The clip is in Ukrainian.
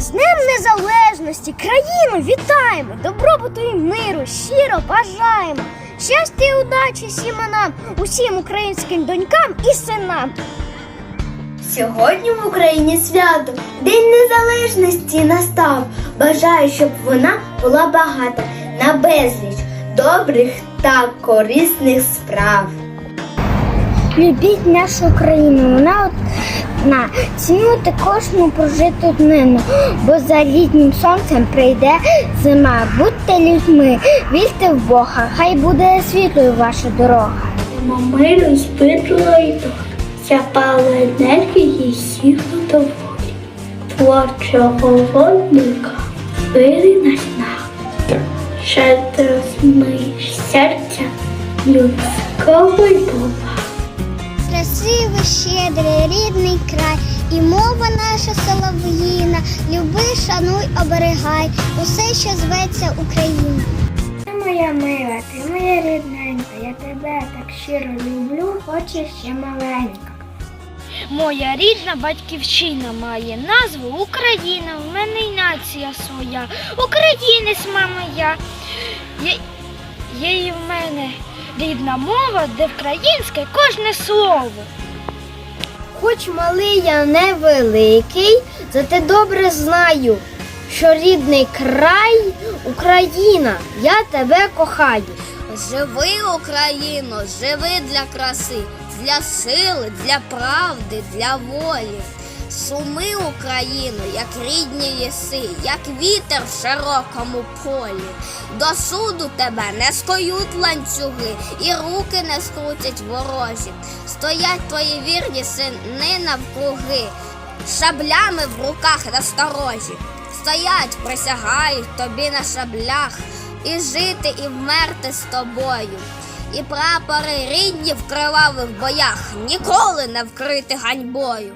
Незалежності країну вітаємо, добробуту і миру, щиро бажаємо. Щастя і удачі всім нам, усім українським донькам і синам. Сьогодні в Україні свято, День Незалежності настав. Бажаю, щоб вона була багата на безліч добрих та корисних справ. Любіть нашу країну, вона одна. Цінуйте кожну прожиту днину, бо за літнім сонцем прийде зима. Будьте людьми, вірте в Бога, хай буде світлою ваша дорога. Миру спитлої долі, запала енергії всіх доволі, творчого водника, били на знак, щедро змиєш серця людського й Бога. Красивий, щедрий, рідний край, і мова наша солов'їна. Люби, шануй, оберегай усе, що зветься Україна. Ти моя мила, ти моя рідненька, я тебе так щиро люблю, хоч і ще маленька. Моя рідна батьківщина має назву Україна. В мене й нація своя. Українець, мама я. Є, є і в мене рідна мова, де українське кожне слово. Хоч малий я невеликий, зате добре знаю, що рідний край Україна, я тебе кохаю. Живи, Україно, живи для краси, для сили, для правди, для волі. Суми, Україно, як рідні єси, як вітер в широкому полі. До суду тебе не скоють ланцюги, і руки не скрутять ворожі. Стоять твої вірні сини навкруги, шаблями в руках насторожі. Стоять, присягають тобі на шаблях, і жити, і вмерти з тобою. І прапори рідні в кривавих боях ніколи не вкрити ганьбою.